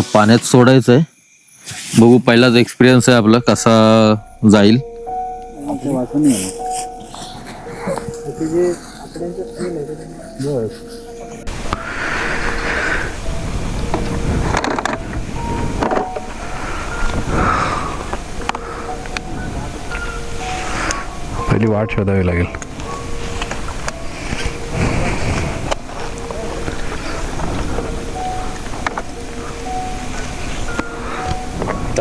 पाण्यात सोडायचं आहे बघू पहिलाच एक्सपिरियन्स आहे आपला कसा जाईल. पहिली वाट शोधावी लागेल.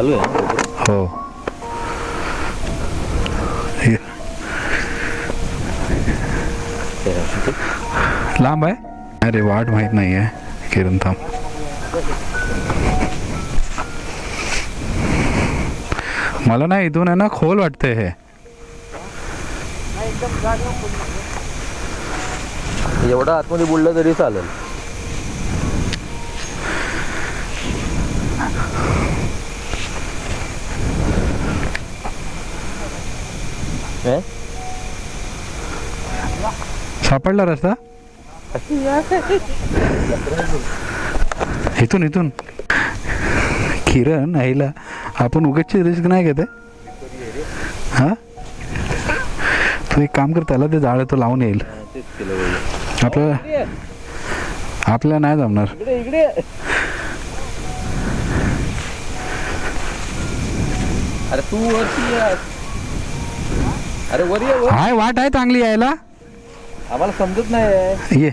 चालू आहे. हो. हे. लांब आहे? अरे वाट माहीत नाही आहे. किरण थांब. मला ना इथून आहे ना खोल वाटते हे. एवढा आतमध्ये बुडलं तरी चालेल. सापडला रस्ता? इथून इथून. किरण आईला आपण उगाचची रिस्क नाही घेते हा? तू एक काम कर त्याला ते जाळ तो लावून येईल. आपल्याला आपल्याला नाही जमणार. अरे तू. अरे वर ये वर. हाय वाट आहे चांगली यायला? आम्हाला समजत नाही ये.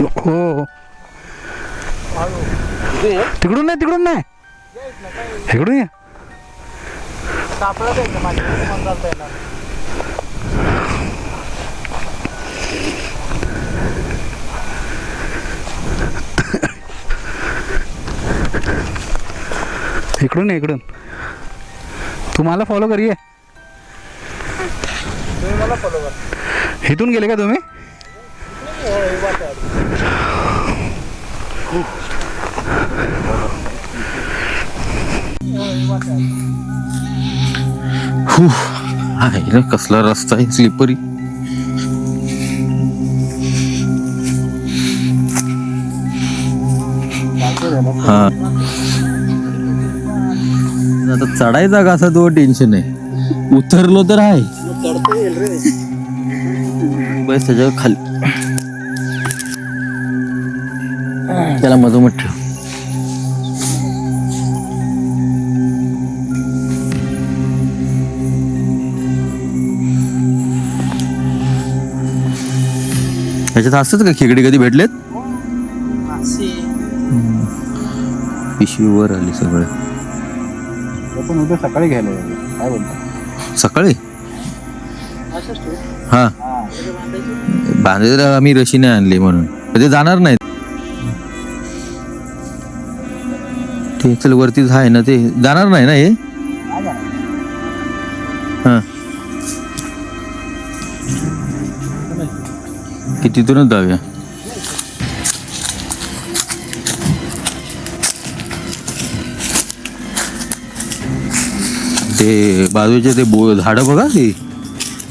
हो. हो. तिकडून नाही तिकडून नाही इकडून ये. इकडून ये, इकडून इकडून. तुम्हाला फॉलो करिये. इथून गेले का तुम्ही? आहे कसला रस्ता आहे स्लिपरी हा. आता चढायचा का असा तो टेन्शन आहे उतरलो तर आहे. बस त्याच्यावर खाली त्याला मधोमध ठेव. ह्याच्यात असतात का खेकडे कधी भेटलेत? पिशवीवर आली सगळे. आपण उद्या सकाळी घ्यायला जाऊ. काय बोलतो? सकाळी? हा. बांधे तर आम्ही रशीने आणली म्हणून. म्हणजे ते जाणार नाहीत. ते चल वरतीच आहे ना ते. जाणार नाही ना हे? हा. की तिथूनच जाऊया? ते बाजूचे ते बो झाडं बघा ते.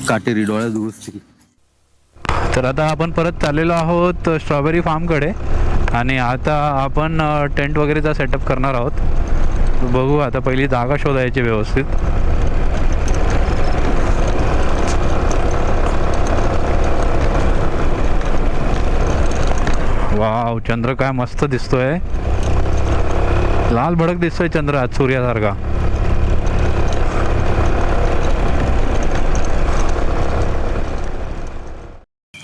काटेरी डोळ्या दुरुस्ती तर आता आपण परत चाललेलो आहोत स्ट्रॉबेरी फार्मकडे. आणि आता आपण टेंट वगैरेचा सेटअप करणार आहोत. बघू आता पहिली जागा शोधायची व्यवस्थित. वाव चंद्र काय मस्त दिसतोय. लाल भडक दिसतोय चंद्र आज सूर्यासारखा.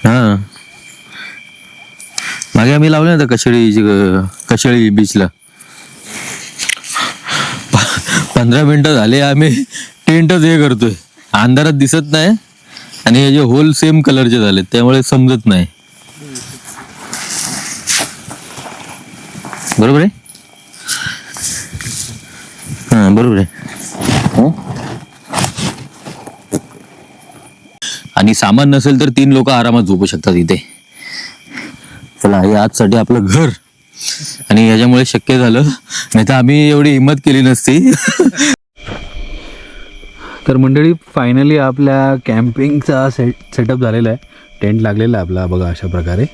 हा. मागे आम्ही लावले ना कशेळी कशेळी बीचला पंधरा मिनिटं झाले आम्ही टेंटच हे करतोय. अंधारात दिसत नाही आणि हे जे होल सेम कलरचे झाले त्यामुळे समजत नाही. बरोबर आहे? हा बरोबर आहे. आणि सामान नसेल तर तीन लोक आरामात झोपू शकतात इथे. चला हे आजसाठी आपलं घर. आणि याच्यामुळे शक्य झालं. नाही तर आम्ही एवढी हिंमत केली नसती. तर मंडळी फायनली आपल्या कॅम्पिंगचा सेट सेटअप झालेला आहे. टेंट लागलेला आहे आपला बघा अशा प्रकारे.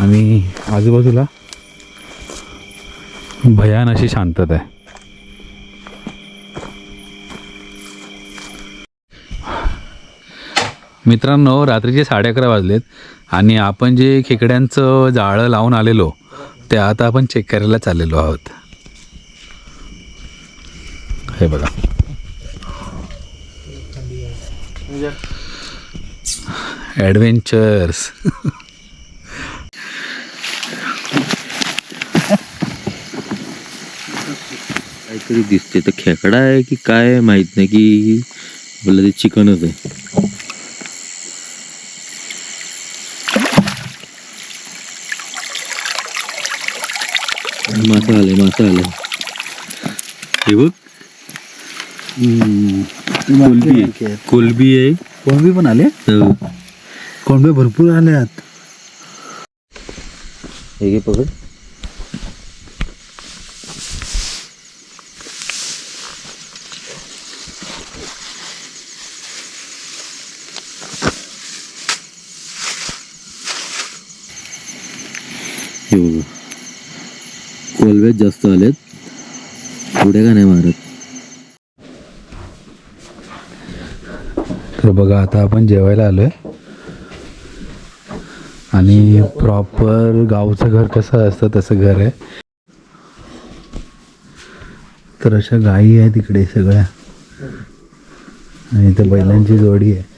आणि आजूबाजूला भयान अशी शांतता आहे. मित्रांनो रात्रीचे साडे अकरा वाजलेत आणि आपण जे खेकड्यांचं जाळं लावून आलेलो ते आता आपण चेक करायला चाललेलो आहोत. हे बघा. ॲडव्हेंचर्स काहीतरी दिसते तर खेकडा आहे की काय आहे नाही की बोललं ते चिकनच आहे. मासा आलाय मासा आलाय हे बघ कोलबी आहे कोलबी आहे कोणबी पण आले. कोणबे भरपूर आल्यात हे घे पकड हे बघा कोलब्यात जास्त आलेत. पुढे का नाही मारत? तर बघा आता आपण जेवायला आलोय. आणि प्रॉपर गावचं घर कसं असतं तसं घर आहे. तर अशा गायी आहे तिकडे सगळ्या. आणि इथं बैलांची जोडी आहे.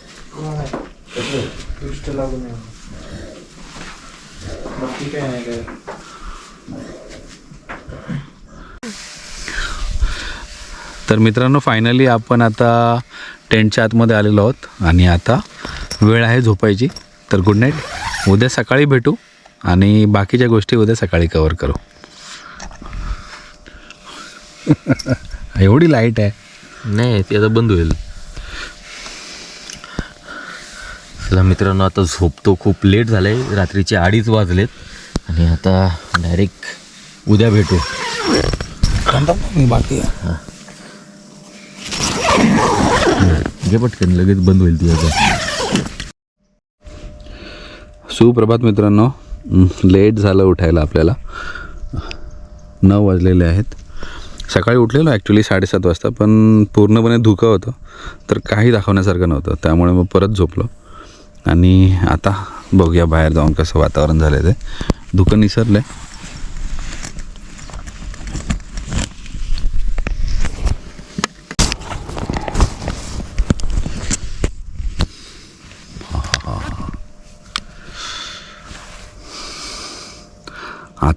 तर मित्रांनो फायनली आपण आता टेंटच्या आतमध्ये आलेलो आहोत आणि आता वेळ आहे झोपायची. तर गुड नाईट उद्या सकाळी भेटू आणि बाकीच्या गोष्टी उद्या सकाळी कवर करू. एवढी लाइट आहे. नाही ते आता बंद होईल. चला मित्रांनो आता झोपतो. खूप लेट झालंय. रात्रीचे अडीच वाजलेत. आणि आता डायरेक्ट उद्या भेटू. बाकी घे पटकन लगेच बंद होईल ती आता. सुप्रभात मित्रांनो. लेट झालं उठायला आपल्याला. नऊ वाजलेले आहेत. सकाळी उठलेलो ॲक्च्युली साडेसात वाजता पण पूर्णपणे धुकं होतं. तर काही दाखवण्यासारखं नव्हतं. त्यामुळे मग परत झोपलो. आणि आता बघूया बाहेर जाऊन कसं वातावरण झालं ते. धुकं निसरलं आहे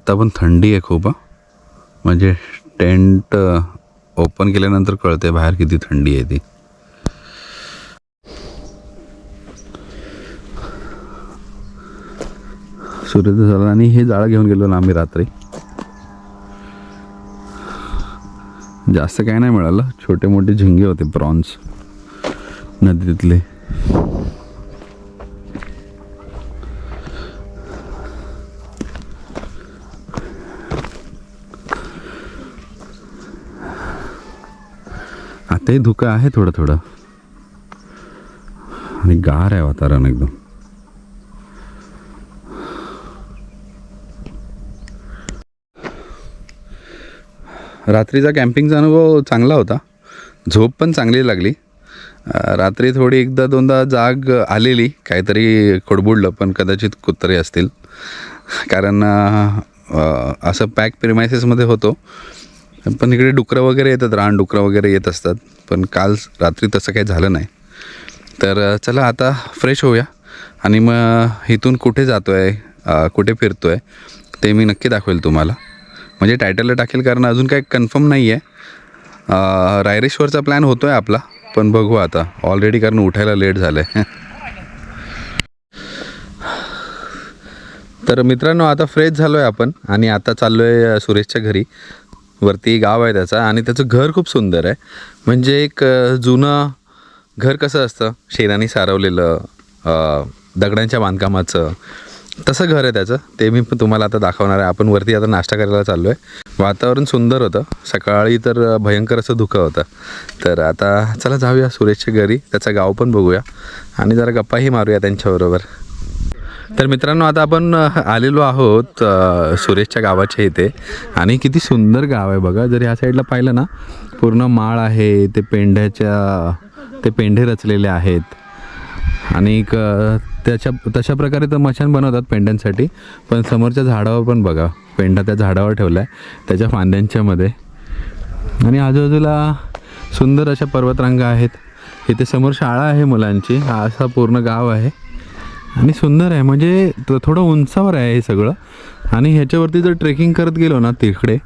आत्ता पण थंडी आहे खूप म्हणजे टेंट ओपन केल्यानंतर कळते बाहेर किती थंडी आहे ती. सूर्योदय झाला आणि हे जाळं घेऊन गेलो ना आम्ही रात्री. जास्त काय नाही मिळालं छोटे मोठे झिंगे होते प्रॉन्स नदीतले. ते धुकं आहे थोडं थोडं. आणि गार आहे वातावरण एकदम. रात्रीचा कॅम्पिंगचा अनुभव चांगला होता. झोप पण चांगली लागली. रात्री थोडी एकदा दोनदा जाग आलेली काहीतरी खडबुडलं पण कदाचित कुत्रे असतील. कारण असं पॅक प्रिमायसेसमध्ये होतो. पण इकडे डुकरं वगैरे येतात रान डुकरं वगैरे येत असतात. पण काल रात्री तसं काही झालं नाही. तर चला आता फ्रेश होऊया. आणि मग इथून कुठे जातो आहे कुठे फिरतो आहे ते मी नक्की दाखवेल तुम्हाला. म्हणजे टायटलला टाकेल कारण अजून काही कन्फर्म नाही आहे रायरेश्वरचा प्लॅन होतो आहे आपला. पण बघू आता. ऑलरेडी कारण उठायला लेट झालं आहे तर मित्रांनो आता फ्रेश झालो आहे आपण. आणि आता चाललो आहे सुरेशच्या घरी. वरती गाव आहे त्याचा आणि त्याचं घर खूप सुंदर आहे. म्हणजे एक जुनं घर कसं असतं? शेणाने सारवलेलं दगडांच्या बांधकामाचं तसं घर आहे त्याचं. ते मी पण तुम्हाला आता दाखवणार आहे. आपण वरती आता नाश्ता करायला चाललो आहे वातावरण सुंदर होतं. सकाळी तर भयंकर असं धुकं होतं. तर आता चला जाऊया सुरेशच्या घरी. त्याचं गाव पण बघूया. आणि जरा गप्पाही मारूया त्यांच्याबरोबर. तर मित्रांनो आता आपण आलेलो आहोत सुरेशच्या गावाच्या इथे. आणि किती सुंदर गाव आहे बघा. जर ह्या साईडला पाहिलं ना पूर्ण माळ आहे ते पेंढ्याच्या ते पेंढे रचलेले आहेत. आणि त्याच्या तशा प्रकारे तर मशान बनवतात पेंड्यांसाठी पण समोरच्या झाडावर पण बघा. पेंडा त्या झाडावर ठेवला आहे त्याच्या फांद्यांच्यामध्ये आणि आजूबाजूला सुंदर अशा पर्वतरांगा आहेत. इथे समोर शाळा आहे मुलांची. हा असा पूर्ण गाव आहे. आणि सुंदर आहे. म्हणजे थोडं उंचावर आहे हे सगळं. आणि ह्याच्यावरती जर ट्रेकिंग करत गेलो ना तिकडे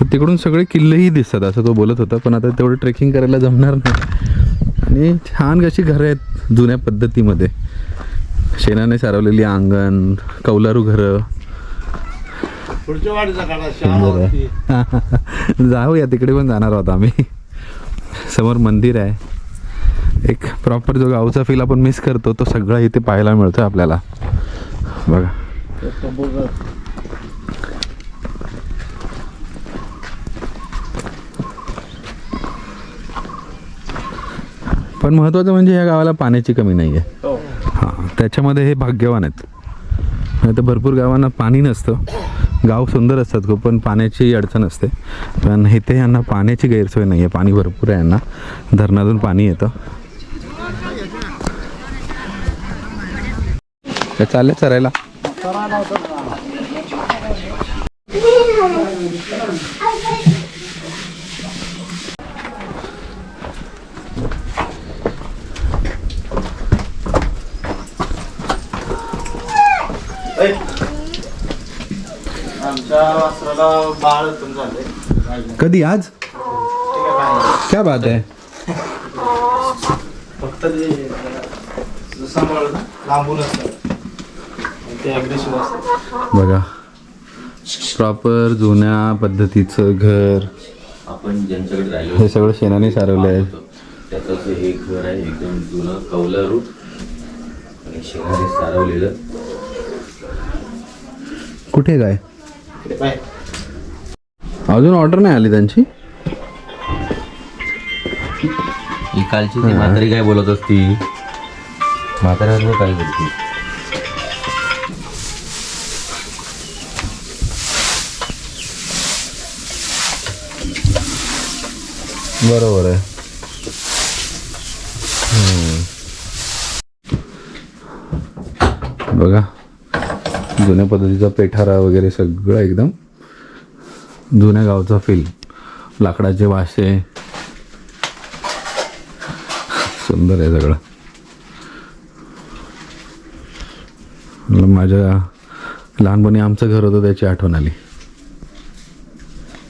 तर तिकडून सगळे किल्लेही दिसतात असं तो बोलत होता. पण आता तेवढं ट्रेकिंग करायला जमणार नाही. आणि छान कशी घरं आहेत जुन्या पद्धतीमध्ये. शेणाने सारवलेली अंगण कौलारू घरं. जाऊया तिकडे पण जाणार आहोत आम्ही. समोर मंदिर आहे. एक प्रॉपर जो गावचा फील आपण मिस करतो तो सगळा इथे पाहायला मिळतो आपल्याला. बघा. पण महत्त्वाचं म्हणजे या गावाला पाण्याची कमी नाही आहे हां त्याच्यामध्ये हे भाग्यवान आहेत. नाही तर भरपूर गावांना पाणी नसतं. गाव सुंदर असतात खूप पण पाण्याची अडचण असते. पण इथे यांना पाण्याची गैरसोय नाही आहे पाणी भरपूर आहे यांना. धरणातून पाणी येतं. काय चाललंय चरायला. आमच्या वासराला बाळ पण झालंय. कधी? आज? क्या बात आहे फक्त ते सांभाळ लांबून ते असतात बघा. प्रॉपर जुन्या पद्धतीचं घर. आपण ज्यांच्याकडे राहिलो हे सगळं शेणाने सारवलं आहे त्याच हे घर आहे एकदम जुनं कौलारू आणि शेणाने सारवलेलं. कुठे काय अजून ऑर्डर नाही आली त्यांची? ही कालची ती म्हातारी काय बोलत असती म्हाताऱ्यावर काय बोलती बरोबर आहे. बघा जुन्या पद्धतीचा पेठारा वगैरे सगळं एकदम जुन्या गावचा फील लाकडाचे वासे. सुंदर आहे सगळं. माझ्या लहानपणी आमचं घर होतं त्याची आठवण आली.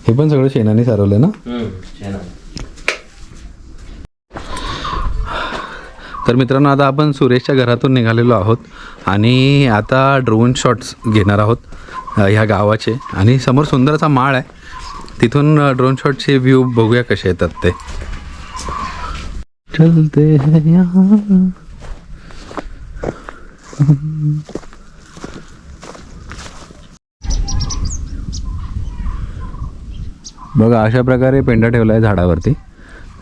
हे पण सगळं शेणाने सारवलं ना? तर मित्रांनो आता आपण सुरेशच्या घरातून निघालेलो आहोत आणि आता ड्रोन शॉट्स घेणार आहोत ह्या गावाचे. आणि समोर सुंदर असा माळ आहे. तिथून ड्रोन शॉटचे व्ह्यू बघूया कसे येतात ते. चलते. बघा अशा प्रकारे पेंडा ठेवला आहे झाडावरती.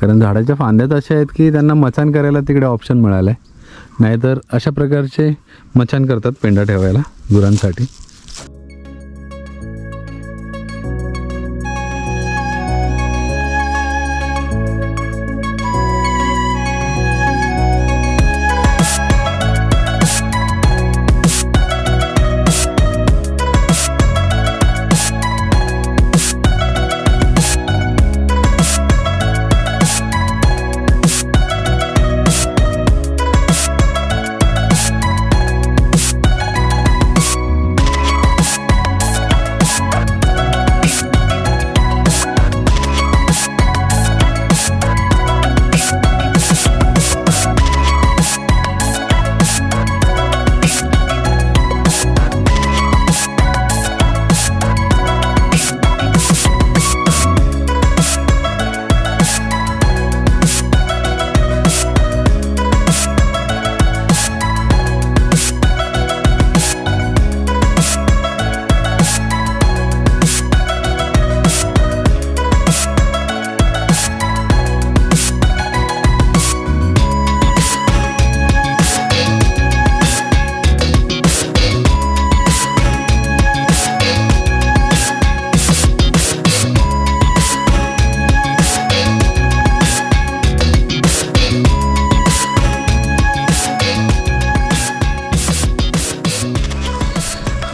कारण झाडाच्या फांद्यात अशा आहेत की त्यांना मचान करायला तिकडे ऑप्शन मिळालं आहे नाहीतर अशा प्रकारचे मचान करतात पेंडा ठेवायला गुरांसाठी.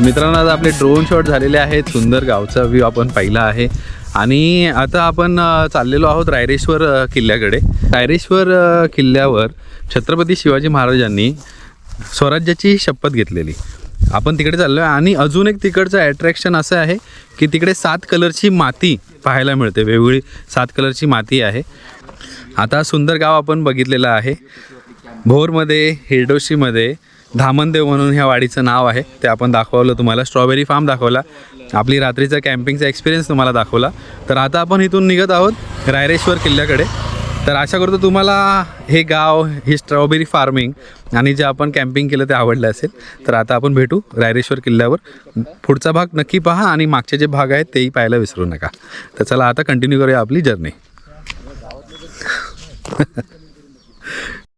मित्रांनो आज आपले ड्रोन शॉट झालेले आहेत. सुंदर गावचा व्ह्यू आपण पाहिला आहे. आणि आता आपण चाललेलो आहोत रायरेश्वर किल्ल्याकडे. रायरेश्वर किल्ल्यावर छत्रपती शिवाजी महाराजांनी स्वराज्याची शपथ घेतलेली. आपण तिकडे चाललो आहे आणि अजून एक तिकडचं ॲट्रॅक्शन असं आहे की तिकडे सात कलरची माती पाहायला मिळते. वेगवेगळी सात कलरची माती आहे. आता सुंदर गाव आपण बघितलेलं आहे. भोरमध्ये हिरडोशीमध्ये धामनदेव म्हणून ह्या वाडीचं नाव आहे. ते आपण दाखवलं तुम्हाला. स्ट्रॉबेरी फार्म दाखवला. आपली रात्रीचा कॅम्पिंगचा एक्सपिरियन्स तुम्हाला दाखवला. तर आता आपण इथून निघत आहोत रायरेश्वर किल्ल्याकडे. तर आशा करतो तुम्हाला हे गाव ही स्ट्रॉबेरी फार्मिंग आणि जे आपण कॅम्पिंग केलं ते आवडलं असेल. तर आता आपण भेटू रायरेश्वर किल्ल्यावर. पुढचा भाग नक्की पहा आणि मागचे जे भाग आहेत तेही पाहायला विसरू नका. तर चला आता कंटिन्यू करूया आपली जर्नी